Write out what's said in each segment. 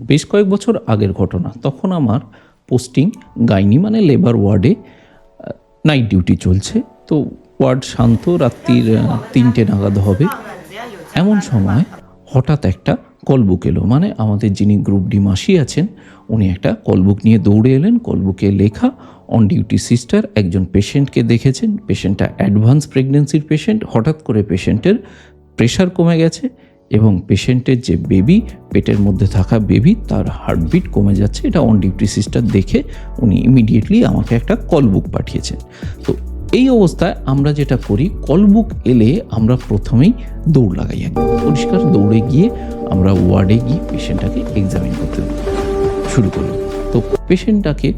বেশ কয়েক বছর আগের ঘটনা। তখন আমার পোস্টিং গাইনি মানে লেবার ওয়ার্ডে নাইট ডিউটি চলছে। তো ওয়ার্ড শান্ত, রাত্রির তিনটে নাগাদ হবে। এমন সময় হঠাৎ একটা কলবুক এলো। মানে আমাদের যিনি গ্রুপ ডি মাসি আছেন, উনি একটা কলবুক নিয়ে দৌড়ে এলেন। কলবুকে লেখা অন ডিউটি সিস্টার একজন পেশেন্টকে দেখেছেন। পেশেন্টটা অ্যাডভান্স প্রেগনেন্সির পেশেন্ট হঠাৎ করে পেশেন্টের প্রেশার কমে গেছে। এবং পেশেন্টের যে বেবি, পেটের মধ্যে থাকা বেবি, তার হার্টবিট কমে যাচ্ছে। এটা অন ডিউটি সিস্টার দেখে উনি ইমিডিয়েটলি আমাকে একটা কল বুক পাঠিয়েছেন। তো এই অবস্থায় আমরা যেটা করি কল বুক এলে আমরা প্রথমেই দৌড় লাগাই পরিষ্কার দৌড়ে গিয়ে আমরা ওয়ার্ডে গিয়ে পেশেন্টটাকে এক্সামিন করতে শুরু করি। তো পেশেন্টটাকে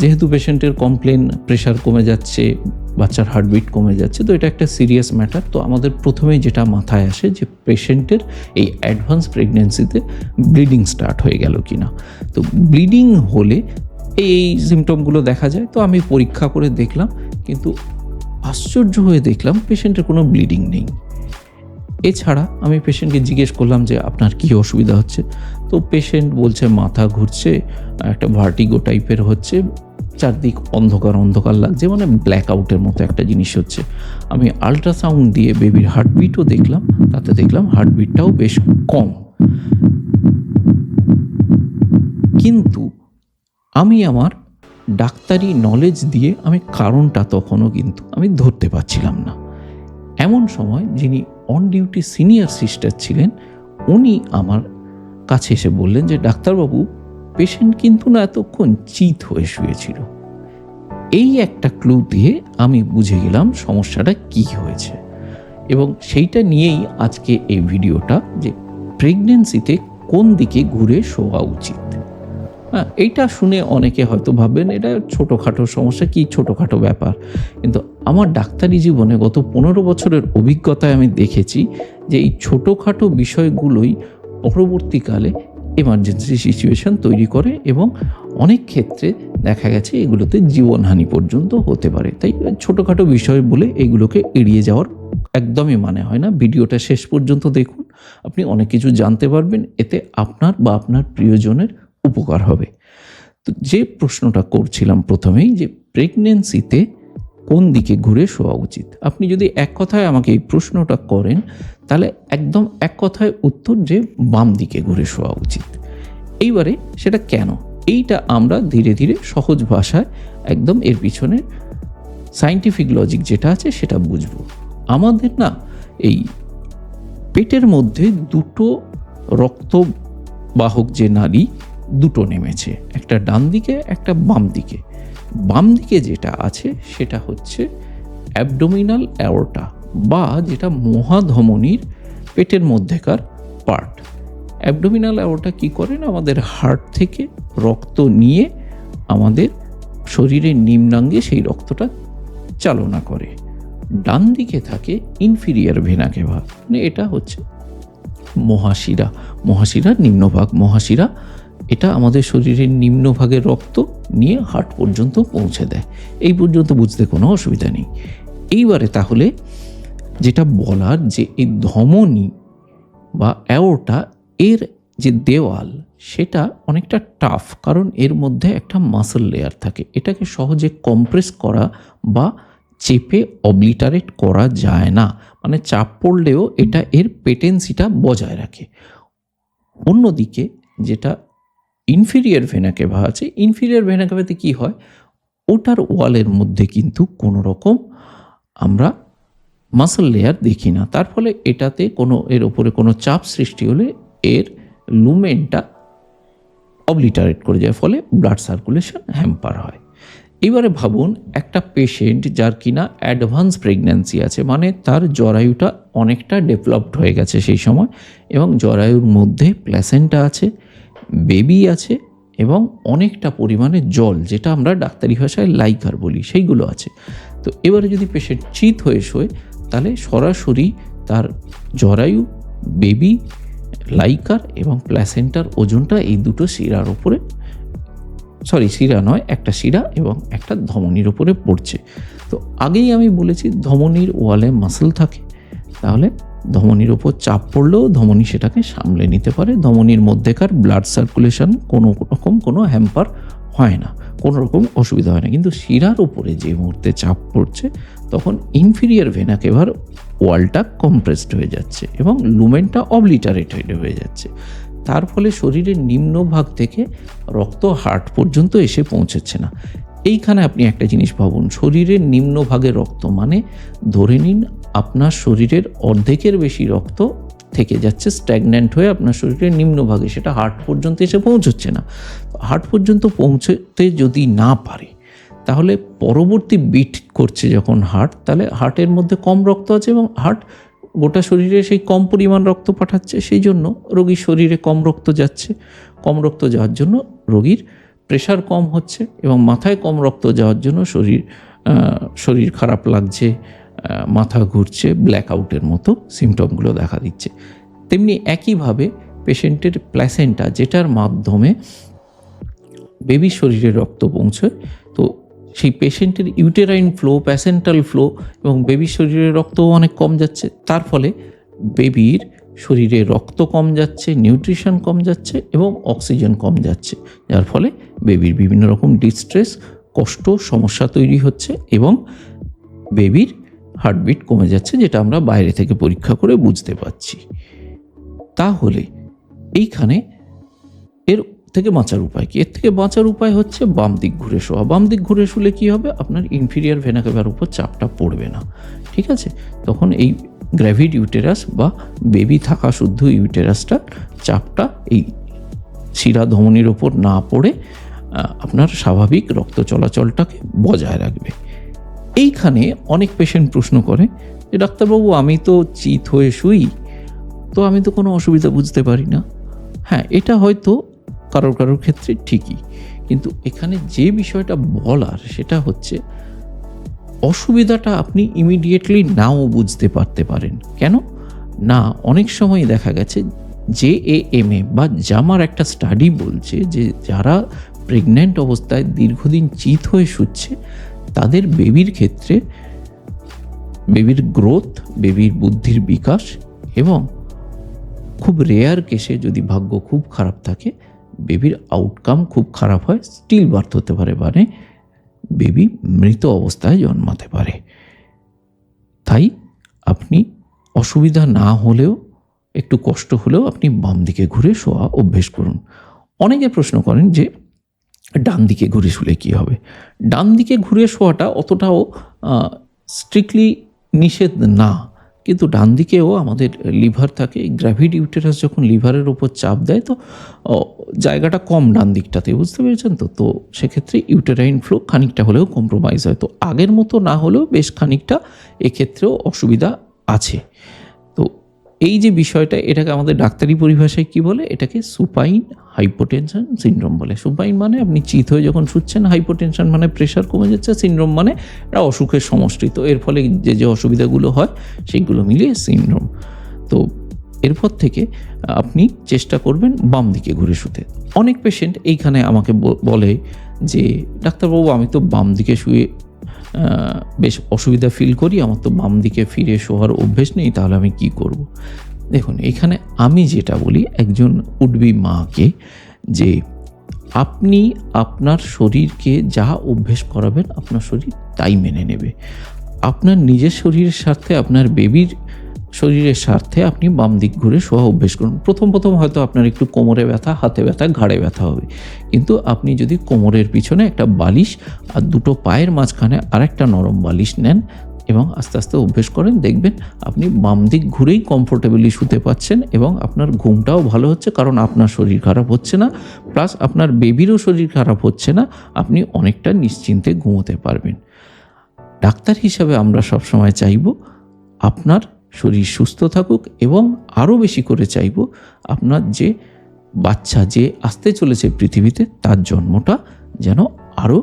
যেহেতু পেশেন্টের কমপ্লেন প্রেশার কমে যাচ্ছে, বাচ্চার হার্টবিট কমে যাচ্ছে, তো এটা একটা সিরিয়াস ম্যাটার তো আমাদের প্রথমেই যেটা মাথায় আসে যে পেশেন্টের এই অ্যাডভান্স প্রেগনেন্সিতে ব্লিডিং স্টার্ট হয়ে গেল কিনা। তো ব্লিডিং হলে এই এই সিমটমগুলো দেখা যায়। তো আমি পরীক্ষা করে দেখলাম, কিন্তু আশ্চর্য হয়ে দেখলাম পেশেন্টের কোনো ব্লিডিং নেই। এছাড়া আমি পেশেন্টকে জিজ্ঞেস করলাম যে, আপনার কী অসুবিধা হচ্ছে? তো পেশেন্ট বলছে, মাথা ঘুরছে একটা ভার্টিগো টাইপের হচ্ছে, চারদিক অন্ধকার অন্ধকার লাগছে মানে ব্ল্যাক আউটের মতো একটা জিনিস হচ্ছে। আমি আল্ট্রাসাউন্ড দিয়ে বেবির হার্টবিটও দেখলাম, তাতে দেখলাম হার্টবিটটাও বেশ কম। কিন্তু আমি আমার ডাক্তারি নলেজ দিয়ে আমি কারণটা তখনও কিন্তু আমি ধরতে পারছিলাম না। এমন সময় যিনি অন ডিউটি সিনিয়র সিস্টার ছিলেন, উনি আমার কাছে এসে বললেন যে, ডাক্তারবাবু পেশেন্ট কিন্তু না এতক্ষণ চিত হয়ে শুয়েছিল। এই একটা ক্লু দিয়ে আমি বুঝে গেলাম সমস্যাটা কি হয়েছে। এবং সেইটা নিয়েই আজকে এই ভিডিওটা যে প্রেগনেন্সিতে কোন দিকে ঘুরে শোয়া উচিত। হ্যাঁ এইটা শুনে অনেকে হয়তো ভাববেন, এটা ছোটোখাটো সমস্যা, কি ছোটোখাটো ব্যাপার? কিন্তু আমার ডাক্তারি জীবনে গত পনেরো বছরের অভিজ্ঞতায় আমি দেখেছি যে, এই ছোটোখাটো বিষয়গুলোই পরবর্তীকালে এমার্জেন্সি সিচুয়েশন তৈরি করে এবং অনেক ক্ষেত্রে দেখা গেছে এগুলোতে জীবনহানি পর্যন্ত হতে পারে। তাই ছোটোখাটো বিষয় বলে এগুলোকে এড়িয়ে যাওয়ার একদমই মানে হয় না। ভিডিওটা শেষ পর্যন্ত দেখুন। আপনি অনেক কিছু জানতে পারবেন। এতে আপনার বা আপনার প্রিয়জনের উপকার হবে। তো যে প্রশ্নটা করছিলাম প্রথমেই যে প্রেগনেন্সিতে কোন দিকে ঘুরে শোয়া উচিত? আপনি যদি এক কথায় আমাকে এই প্রশ্নটা করেন তাহলে একদম এক কথায় উত্তর যে বাম দিকে ঘুরে শোয়া উচিত। এইবারে সেটা কেন? এইটা আমরা ধীরে ধীরে সহজ ভাষায় একদম এর পিছনে সাইন্টিফিক লজিক যেটা আছে সেটা বুঝব। আমাদের না এই পেটের মধ্যে দুটো রক্তবাহক যে নারী দুটো নেমেছে, একটা ডান দিকে, একটা বাম দিকে। বাম দিকে যেটা আছে সেটা হচ্ছে অ্যাবডোমিনাল অ্যাওরটা বা যেটা মহাধমনির পেটের মধ্যেকার পার্ট অ্যাবডোমিনাল অ্যাওরটা কী করেন আমাদের হার্ট থেকে রক্ত নিয়ে আমাদের শরীরের নিম্নাঙ্গে সেই রক্তটা চালনা করে। ডান দিকে থাকে ইনফিরিয়ার ভেনা কেভা মানে এটা হচ্ছে মহাশিরা। মহাশিরার নিম্নভাগ। মহাশিরা এটা আমাদের শরীরের নিম্নভাগের রক্ত নিয়ে হার্ট পর্যন্ত পৌঁছে দেয়। এই পর্যন্ত বুঝতে কোনো অসুবিধা নেই। এইবারে তাহলে যেটা বলার যে এই ধমনী বা অ্যাওটা এর যে দেওয়াল, সেটা অনেকটা টাফ কারণ এর মধ্যে একটা মাসল লেয়ার থাকে। এটাকে সহজে কম্প্রেস করা বা চেপে অবলিটারেট করা যায় না। মানে চাপ পড়লেও এটা এর পেটেন্সিটা বজায় রাখে। অন্যদিকে যেটা ইনফিরিয়ার ভেনাকেভা আছে ইনফিরিয়ার ভেনাকেভাতে কী হয়? ওটার ওয়ালের মধ্যে কিন্তু কোনো রকম আমরা মাসল লেয়ার দেখি না। তার ফলে এটাতে কোনো, এর ওপরে কোনো চাপ সৃষ্টি হলে এর লুমেনটা অবলিটারেট করে যায়, ফলে ব্লাড সার্কুলেশন হ্যাম্পার হয়। এবারে ভাবুন, একটা পেশেন্ট যার কিনা অ্যাডভান্স প্রেগন্যান্সি আছে মানে তার জরায়ুটা অনেকটা ডেভেলপড হয়ে গেছে সেই সময়, এবং জরায়ুর মধ্যে প্ল্যাসেন্টা আছে, বেবি আছে, এবং অনেকটা পরিমাণে জল, যেটা আমরা ডাক্তারি ভাষায় লাইকার বলি, সেইগুলো আছে। তো এবারে যদি পেশেন্ট চিত হয়ে শোয় তাহলে সরাসরি তার জরায়ু, বেবি, লাইকার এবং প্ল্যাসেন্টার ওজনটা এই দুটো শিরার ওপরে সরি, শিরা নয়, একটা শিরা এবং একটা ধমনির ওপরে পড়ছে। তো আগেই আমি বলেছি ধমনির ওয়ালে মাসল থাকে, তাহলে ধমনির ওপর চাপ পড়লেও ধমনী সেটাকে সামলে নিতে পারে। ধমনির মধ্যেকার ব্লাড সার্কুলেশন কোনো রকম কোনো হ্যাম্পার হয় না। কোনো রকম অসুবিধা হয় না। কিন্তু শিরার উপরে যে মুহূর্তে চাপ পড়ছে, তখন ইনফিরিয়ার ভেনা কেভার ওয়ালটা কম্প্রেসড হয়ে যাচ্ছে এবং লুমেনটা অবলিটারেটেড হয়ে যাচ্ছে। তার ফলে শরীরের নিম্নভাগ থেকে রক্ত হার্ট পর্যন্ত এসে পৌঁছচ্ছে না। এইখানে আপনি একটা জিনিস ভাবুন। শরীরের নিম্নভাগে রক্ত মানে ধরে নিন আপনার শরীরের অর্ধেকের বেশি রক্ত থেকে যাচ্ছে স্ট্যাগন্যান্ট হয়ে আপনার শরীরের নিম্নভাগে সেটা হার্ট পর্যন্ত এসে পৌঁছচ্ছে না। হার্ট পর্যন্ত পৌঁছতে যদি না পারে, তাহলে পরবর্তী বিট করছে যখন হার্ট তাহলে হার্টের মধ্যে কম রক্ত আছে এবং হার্ট গোটা শরীরে সেই কম পরিমাণ রক্ত পাঠাচ্ছে, সেই জন্য রোগীর শরীরে কম রক্ত যাচ্ছে। কম রক্ত যাওয়ার জন্য রোগীর প্রেশার কম হচ্ছে এবং মাথায় কম রক্ত যাওয়ার জন্য শরীর শরীর খারাপ লাগছে। মাথা ঘুরছে ব্ল্যাক আউটের মতো সিমটমগুলো দেখা দিচ্ছে। তেমনি একইভাবে পেশেন্টের প্ল্যাসেন্টা যেটার মাধ্যমে বেবি শরীরে রক্ত পৌঁছয়, তো সেই পেশেন্টের ইউটেরাইন ফ্লো প্যাসেন্টাল ফ্লো এবং বেবির শরীরে রক্তও অনেক কম যাচ্ছে। তার ফলে বেবির শরীরে রক্ত কম যাচ্ছে নিউট্রিশন কম যাচ্ছে এবং অক্সিজেন কম যাচ্ছে। যার ফলে বেবির বিভিন্ন রকম ডিস্ট্রেস কষ্ট, সমস্যা তৈরি হচ্ছে এবং বেবির হার্টবিট কমে যাচ্ছে, যেটা আমরা বাইরে থেকে পরীক্ষা করে বুঝতে পারছি। তাহলে এইখানে এর থেকে বাঁচার উপায় কি? এর থেকে বাঁচার উপায় হচ্ছে বাম দিক ঘুরে শোয়া। বাম দিক ঘুরে শুলে কি হবে? আপনার ইনফিরিয়ার ভেনাকেভার উপর চাপটা পড়বে না। ঠিক আছে? তখন এই গ্র্যাভিড ইউটেরাস বা বেবি থাকা শুদ্ধ ইউটেরাসটা চাপটা এই শিরা ধমনির ওপর না পড়ে আপনার স্বাভাবিক রক্ত চলাচলটাকে বজায় রাখবে। এইখানে অনেক পেশেন্ট প্রশ্ন করে যে, ডাক্তারবাবু, আমি তো চিত হয়ে শুই, তো আমি তো কোনো অসুবিধা বুঝতে পারি না। হ্যাঁ এটা হয়তো কারোর কারোর ক্ষেত্রে ঠিকই। কিন্তু এখানে যে বিষয়টা বলার সেটা হচ্ছে, অসুবিধাটা আপনি ইমিডিয়েটলি নাও বুঝতে পারতে পারেন। কেন? না, অনেক সময় দেখা গেছে যে এ এম এ বা জামার একটা স্টাডি বলছে যে, যারা প্রেগন্যান্ট অবস্থায় দীর্ঘদিন চিত হয়ে শুচ্ছে তাদের বেবির ক্ষেত্রে বেবির গ্রোথ বেবির বুদ্ধির বিকাশ এবং খুব রেয়ার কেসে যদি ভাগ্য খুব খারাপ থাকে, বেবির আউটকাম খুব খারাপ হয় স্টিল বার্থ হতে পারে মানে বেবি মৃত অবস্থায় জন্মাতে পারে। তাই আপনি অসুবিধা না হলেও, একটু কষ্ট হলেও আপনি বাম দিকে ঘুরে শোয়া অভ্যেস করুন। অনেকে প্রশ্ন করেন যে ডান দিকে ঘুরে শুলে কী হবে? ডান দিকে ঘুরে শোয়াটা অতটাও স্ট্রিক্টলি নিষেধ না। কিন্তু ডান দিকেও আমাদের লিভার থাকে। গ্র্যাভিড ইউটেরাস যখন লিভারের ওপর চাপ দেয়, তো জায়গাটা কম ডান দিকটাতে বুঝতে পেরেছেন তো? তো সেক্ষেত্রে ইউটেরাইন ফ্লো খানিকটা হলেও কম্প্রোমাইজ হয়। তো আগের মতো না হলেও বেশ খানিকটা এক্ষেত্রেও অসুবিধা আছে। এই যে বিষয়টা, এটাকে আমাদের ডাক্তারি পরিভাষায় কি বলে? এটাকে সুপাইন হাইপোটেনশন সিনড্রোম বলে। সুপাইন মানে আপনি চিত হয়ে যখন শুচ্ছেন হাইপোটেনশন মানে প্রেশার কমে যাচ্ছে সিনড্রোম মানে এটা অসুখের সমষ্টি। তো এর ফলে যে যে অসুবিধাগুলো হয়, সেইগুলো মিলিয়ে সিনড্রোম তো এরপর থেকে আপনি চেষ্টা করবেন বাম দিকে ঘুরে শুতে। অনেক পেশেন্ট এইখানে আমাকে বলে যে, ডাক্তারবাবু, আমি তো বাম দিকে শুয়ে বেশ অসুবিধা ফিল করি, আমার তো বাম দিকে ফিরে শোয়ার অভ্যেস নেই, তাহলে আমি কি করব। দেখুন, এখানে আমি যেটা বলি, একজন উডবি মাকে যে আপনি আপনার শরীরকে যা অভ্যেস করাবেন আপনার শরীর তাই মেনে নেবে। আপনার নিজের শরীরের স্বার্থে, আপনার বেবির শরীরের স্বার্থে আপনি বাম দিক ঘুরে শোয়া অভ্যেস করুন। প্রথম প্রথম হয়তো আপনার একটু কোমরে ব্যথা, হাতে ব্যথা, ঘাড়ে ব্যথা হবে। কিন্তু আপনি যদি কোমরের পিছনে একটা বালিশ আর দুটো পায়ের মাঝখানে আরেকটা নরম বালিশ নেন এবং আস্তে আস্তে অভ্যেস করেন, দেখবেন আপনি বাম দিক ঘুরেই কমফোর্টেবলি শুতে পাচ্ছেন এবং আপনার ঘুমটাও ভালো হচ্ছে কারণ আপনার শরীর খারাপ হচ্ছে না। প্লাস আপনার বেবিরও শরীর খারাপ হচ্ছে না, আপনি অনেকটা নিশ্চিন্তে ঘুমোতে পারবেন। ডাক্তার হিসাবে আমরা সবসময় চাইব আপনার শরীর সুস্থ থাকুক এবং আরও বেশি করে চাইব আপনার যে বাচ্চা যে আসতে চলেছে পৃথিবীতে, তার জন্মটা যেন আরও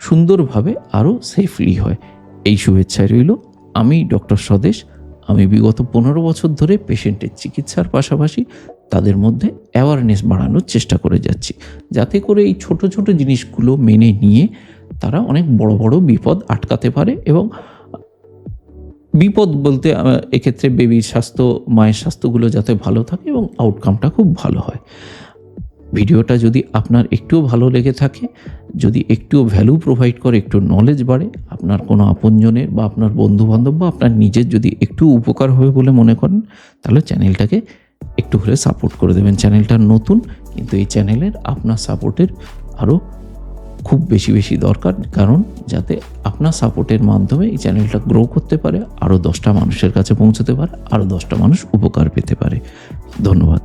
সুন্দরভাবে, আরও সেফলি হয়। এই শুভেচ্ছায় রইল। আমি ডক্টর স্বদেশ। আমি বিগত পনেরো বছর ধরে পেশেন্টের চিকিৎসার পাশাপাশি তাদের মধ্যে অ্যাওয়ারনেস বাড়ানোর চেষ্টা করে যাচ্ছি। যাতে করে এই ছোট ছোট জিনিসগুলো মেনে নিয়ে তারা অনেক বড় বড় বিপদ আটকাতে পারে এবং বিপদ বলতে এক্ষেত্রে বেবির স্বাস্থ্য, মায়ের স্বাস্থ্যগুলো যাতে ভালো থাকে এবং আউটকামটা খুব ভালো হয়। ভিডিওটা যদি আপনার একটুও ভালো লেগে থাকে, যদি একটুও ভ্যালু প্রোভাইড করে, একটু নলেজ বাড়ে, আপনার কোনো আপনজনের বা আপনার বন্ধুবান্ধব বা আপনার নিজের যদি একটু উপকার হবে বলে মনে করেন, তাহলে চ্যানেলটাকে একটু করে সাপোর্ট করে দেবেন। চ্যানেলটা নতুন, কিন্তু এই চ্যানেলের আপনার সাপোর্টের আরও খুব বেশি বেশি দরকার। কারণ যাতে আপনার সাপোর্টের মাধ্যমে এই চ্যানেলটা গ্রো করতে পারে, আরও দশটা মানুষের কাছে পৌঁছতে পারে, আরও দশটা মানুষ উপকার পেতে পারে। ধন্যবাদ।